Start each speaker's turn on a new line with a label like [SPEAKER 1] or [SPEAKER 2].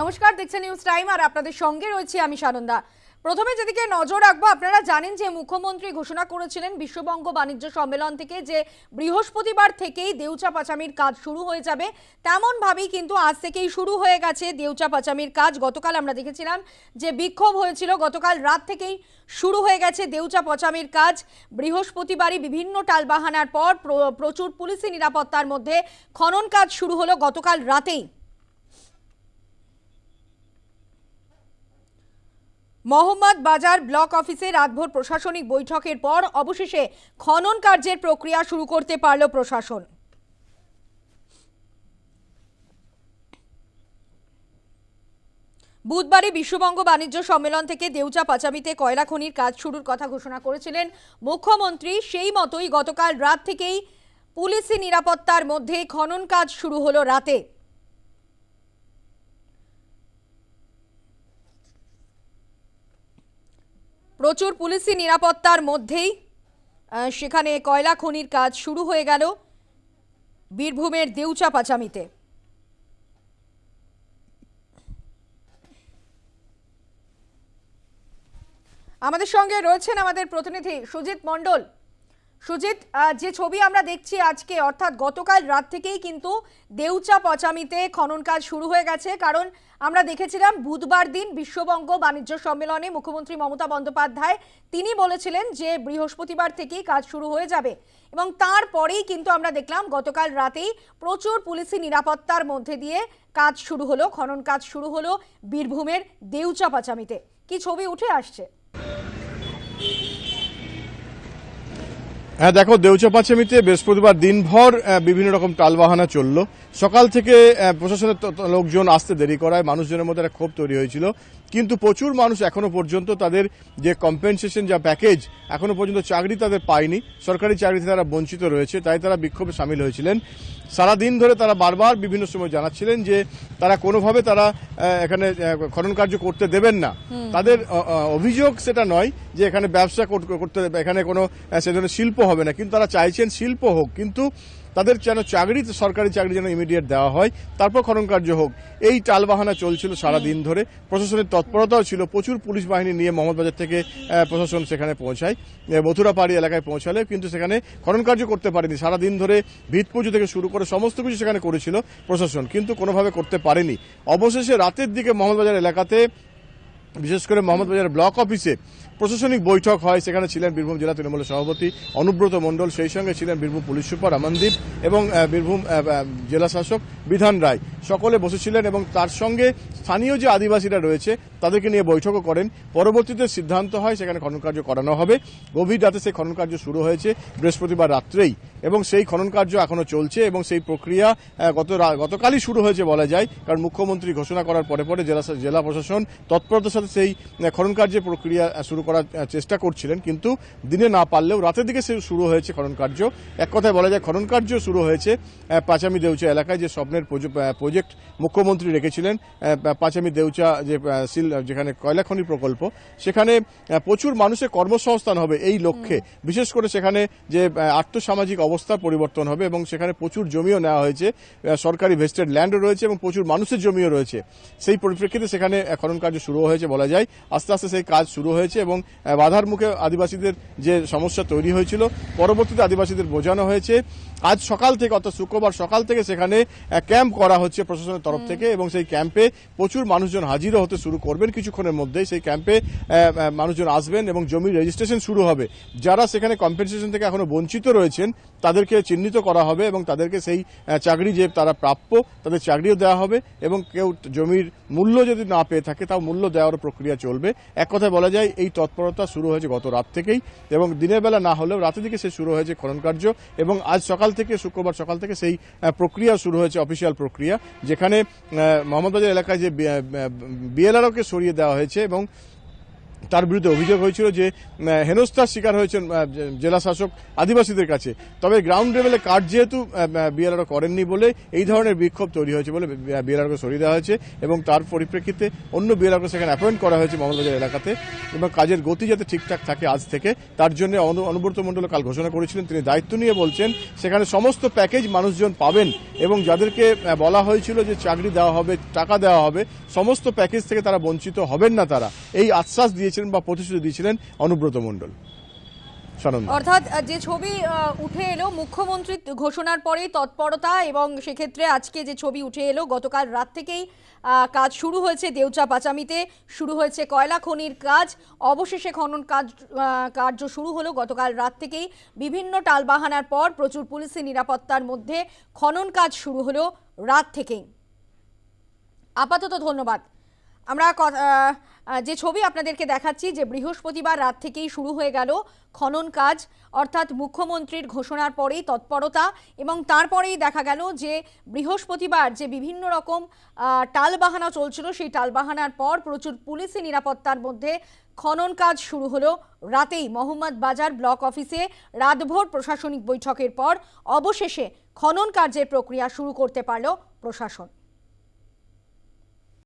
[SPEAKER 1] নমস্কার, দেখছেন news time আর আপনাদের সঙ্গে রয়েছি আমি সানন্দা। প্রথমে যেদিকে নজর রাখব, আপনারা জানেন যে মুখ্যমন্ত্রী ঘোষণা করেছিলেন বিশ্ববঙ্গ বাণিজ্য সম্মেলন থেকে যে বৃহস্পতিবার থেকেই দেউচা পাচামির কাজ শুরু হয়ে যাবে, তেমন ভাবেই কিন্তু আজ থেকেই শুরু হয়ে গেছে দেউচা পাচামির কাজ। গতকাল আমরা দেখেছিলাম যে বিক্ষোভ হয়েছিল, গতকাল রাত থেকেই শুরু হয়ে গেছে দেউচা পচামির কাজ। বৃহস্পতিবারই বিভিন্ন টালবাহানার পর প্রচুর পুলিশি নিরাপত্তার মধ্যে খনন কাজ শুরু হলো গতকাল রাতেই। মোহাম্মদ বাজার ব্লক অফিসে রাতভর প্রশাসনিক বৈঠকের পর অবশেষে খনন কার্যের প্রক্রিয়া শুরু করতে পারল প্রশাসন। বুধবারে বিশ্ববঙ্গ বাণিজ্য সম্মেলন থেকে দেউচা পাচামিতে কয়লা খনির কাজ শুরুর কথা ঘোষণা করেছিলেন মুখ্যমন্ত্রী। সেই মতোই গতকাল রাত থেকেই পুলিশি নিরাপত্তার মধ্যে খনন কাজ শুরু হলো রাতে। প্রচুর পুলিশি নিরাপত্তার মধ্যেই সেখানে কয়লা খনির কাজ শুরু হয়ে গেল বীরভূমের দেউচা পাচামিতে। আমাদের সঙ্গে রয়েছেন আমাদের প্রতিনিধি সুজিত মণ্ডল। সুজিত যে ছবি আমরা দেখছি আজকে, অর্থাৎ গতকাল রাত থেকেই কিন্তু দেউচা পচামিতে খনন কাজ শুরু হয়ে গেছে। কারণ আমরা দেখেছিলাম, বুধবার দিন বিশ্ববঙ্গ বাণিজ্য সম্মেলনে মুখ্যমন্ত্রী মমতা বন্দ্যোপাধ্যায়, তিনি বলেছিলেন যে বৃহস্পতিবার থেকেই কাজ শুরু হয়ে যাবে। এবং তারপরেই কিন্তু আমরা দেখলাম, গতকাল রাতেই প্রচুর পুলিশি নিরাপত্তার মধ্যে দিয়ে কাজ শুরু হলো, খনন কাজ শুরু হলো বীরভূমের দেউচা পাচামিতে। কি ছবি উঠে আসছে?
[SPEAKER 2] হ্যাঁ দেখো দেউচা পাঁচামিতে বৃহস্পতিবার দিনভর বিভিন্ন রকম টালবাহানা চলল। সকাল থেকে প্রশাসনের লোকজন আসতে দেরি করায় মানুষজনের মধ্যে একটা ক্ষোভ তৈরি হয়েছিল। কিন্তু প্রচুর মানুষ এখনও পর্যন্ত তাদের যে কম্পেনসেশন যা প্যাকেজ এখনও পর্যন্ত চাকরি তাদের পায়নি। সরকারি চাকরিতে তারা বঞ্চিত রয়েছে তাই তারা বিক্ষোভে সামিল হয়েছিলেন। সারাদিন ধরে তারা বারবার বিভিন্ন সময় জানাচ্ছিলেন যে তারা কোনোভাবে তারা এখানে খনন কার্য করতে দেবেন না। তাদের অভিযোগ সেটা নয় যে এখানে ব্যবসা কর- করতে এখানে কোনো সে ধরনের শিল্প হবে না। কিন্তু তারা চাইছেন শিল্প হোক কিন্তু তাদের যেন চাকরি সরকারি চাকরি যেন ইমিডিয়েট দেওয়া হয় তারপর খনন কার্য হোক। এই টালবাহানা চলছিল সারা দিন ধরে। প্রশাসনের তৎপরতাও ছিল। প্রচুর পুলিশ বাহিনী নিয়ে মোহাম্মদবাজার থেকে প্রশাসন সেখানে পৌঁছায়। মথুরাপাড়ি এলাকায় পৌঁছালে কিন্তু সেখানে খনন কার্য করতে পারেনি। সারা দিন ধরে ভিত পুজো থেকে শুরু করে সমস্ত কিছু সেখানে করেছিল প্রশাসন কিন্তু কোনোভাবে করতে পারেনি। অবশেষে রাতের দিকে মোহাম্মদবাজার এলাকাতে বিশেষ করে মোহাম্মদবাজার ব্লক অফিসে প্রশাসনিক বৈঠক হয়। সেখানে ছিলেন বীরভূম জেলা তৃণমূলের সভাপতি অনুব্রত মণ্ডল, সেই সঙ্গে ছিলেন বীরভূম পুলিশ সুপার আমনদীপ এবং বীরভূম জেলা শাসক বিধান রায়। সকলে বসেছিলেন এবং তার সঙ্গে স্থানীয় যে আদিবাসীরা রয়েছে, তাদেরকে নিয়ে বৈঠকও করেন। পরবর্তীতে সিদ্ধান্ত হয়, সেখানে খনন কার্য করানো হবে। গভীর রাতে সেই খনন কার্য শুরু হয়েছে বৃহস্পতিবার রাত্রেই এবং সেই খনন কার্য এখনও চলছে এবং সেই প্রক্রিয়া গত গতকালই শুরু হয়েছে বলা যায়, কারণ মুখ্যমন্ত্রী ঘোষণা করার পরে পরে জেলা জেলা প্রশাসন তৎপরতার সাথে সেই খনন কার্যের প্রক্রিয়া শুরু করার চেষ্টা করছিলেন। কিন্তু দিনে না পারলেও রাতের দিকে সে শুরু হয়েছে খনন কার্য এক কথায় বলা যায় খনন কার্য শুরু হয়েছে পাঁচামি দেউচা এলাকায় যে স্বপ্নের প্রজেক্ট মুখ্যমন্ত্রী রেখেছিলেন পাঁচামি দেউচা যে সিল যেখানে কয়লা খনি প্রকল্প সেখানে প্রচুর মানুষের কর্মসংস্থান হবে এই লক্ষ্যে। বিশেষ করে সেখানে যে আর্থসামাজিক অবস্থার পরিবর্তন হবে এবং সেখানে প্রচুর জমিও নেওয়া হয়েছে সরকারি ভেস্টেড ল্যান্ডও রয়েছে এবং প্রচুর মানুষের জমিও রয়েছে। সেই পরিপ্রেক্ষিতে সেখানে খনন কার্য শুরু হয়েছে বলা যায়। আস্তে আস্তে সেই কাজ শুরু হয়েছে এবং বাধার মুখে আদিবাসীদের যে সমস্যা তৈরি হয়েছিল পরবর্তীতে আদিবাসীদের বোঝানো হয়েছে আজ সকাল থেকে অর্থাৎ শুক্রবার সকাল থেকে সেখানে ক্যাম্প করা হচ্ছে প্রশাসনের তরফ থেকে এবং সেই ক্যাম্পে প্রচুর মানুষজন হাজিরও হতে শুরু করবেন। কিছুক্ষণের মধ্যেই সেই ক্যাম্পে মানুষজন আসবেন এবং জমির রেজিস্ট্রেশন শুরু হবে। যারা সেখানে কম্পেনসেশন থেকে এখনও বঞ্চিত রয়েছেন তাদেরকে চিহ্নিত করা হবে এবং তাদেরকে সেই চাকরি যে তারা প্রাপ্য তাদের চাকরিও দেওয়া হবে এবং কেউ জমির মূল্য যদি না পেয়ে থাকে তাও মূল্য দেওয়ার প্রক্রিয়া চলবে। এক কথায় বলা যায় এই তৎপরতা শুরু হয়েছে গত রাত থেকেই এবং দিনের বেলা না হলেও রাতের দিকে সে শুরু হয়েছে খনন কার্য এবং আজ সকাল থেকে, শুক্রবার সকাল থেকে সেই প্রক্রিয়া শুরু হয়েছে অফিসিয়াল প্রক্রিয়া, যেখানে মোহাম্মদবাজার এলাকায় যে বিএলআরওকে সরিয়ে দেওয়া হয়েছে এবং তার বিরুদ্ধে অভিযোগ হয়েছিল যে হেনস্থার শিকার হয়েছেন জেলা শাসক আদিবাসীদের কাছে। তবে গ্রাউন্ড লেভেলে কাজ যেহেতু বিএলআরও করেননি বলে এই ধরনের বিক্ষোভ তৈরি হয়েছে বলে বিএলআরকে সরিয়ে দেওয়া হয়েছে এবং তার পরিপ্রেক্ষিতে অন্য বিএলআরকে সেখানে অ্যাপয়েন্ট করা হয়েছে মহলবাজার এলাকাতে এবং কাজের গতি যাতে ঠিকঠাক থাকে আজ থেকে, তার জন্য অনু- অনুব্রত মণ্ডল কাল ঘোষণা করেছিলেন। তিনি দায়িত্ব নিয়ে বলছেন, সেখানে সমস্ত প্যাকেজ মানুষজন পাবেন এবং যাদেরকে বলা হয়েছিল যে চাকরি দেওয়া হবে, টাকা দেওয়া হবে, সমস্ত প্যাকেজ থেকে তারা বঞ্চিত হবেন না তারা। এই আশ্বাস দিয়েছিলেন বা প্রতিশ্রুতি দিয়েছিলেন অনুব্রত মণ্ডল।
[SPEAKER 1] অর্থাৎ যে ছবি উঠে এলো মুখ্যমন্ত্রী ঘোষণার পরেই তৎপরতা এবং সেক্ষেত্রে আজকে যে ছবি উঠে এলো, গতকাল রাত থেকেই কাজ শুরু হয়েছে দেউচা পাচামিতে, শুরু হয়েছে কয়লা খনির কাজ, অবশেষে খনন কাজ কার্য শুরু হলো গতকাল রাত থেকেই। বিভিন্ন টালবাহানার পর প্রচুর পুলিশি নিরাপত্তার মধ্যে খনন কাজ শুরু হলো রাত থেকেই। আপাতত ধন্যবাদ। আমরা যে ছবি আপনাদেরকে দেখাচ্ছি, যে বৃহস্পতিবার রাত থেকেই শুরু হয়ে গেল খনন কাজ। অর্থাৎ মুখ্যমন্ত্রীর ঘোষণার পরেই তৎপরতা এবং তারপরেই দেখা গেল যে বৃহস্পতিবার যে বিভিন্ন রকম টালবাহানা চলছিল, সেই টালবাহানার পর প্রচুর পুলিশি নিরাপত্তার মধ্যে খনন কাজ শুরু হলো রাতেই মোহাম্মদ বাজার ব্লক অফিসে। রাতভর প্রশাসনিক বৈঠকের পর অবশেষে খনন কার্যের প্রক্রিয়া শুরু করতে পারল প্রশাসন।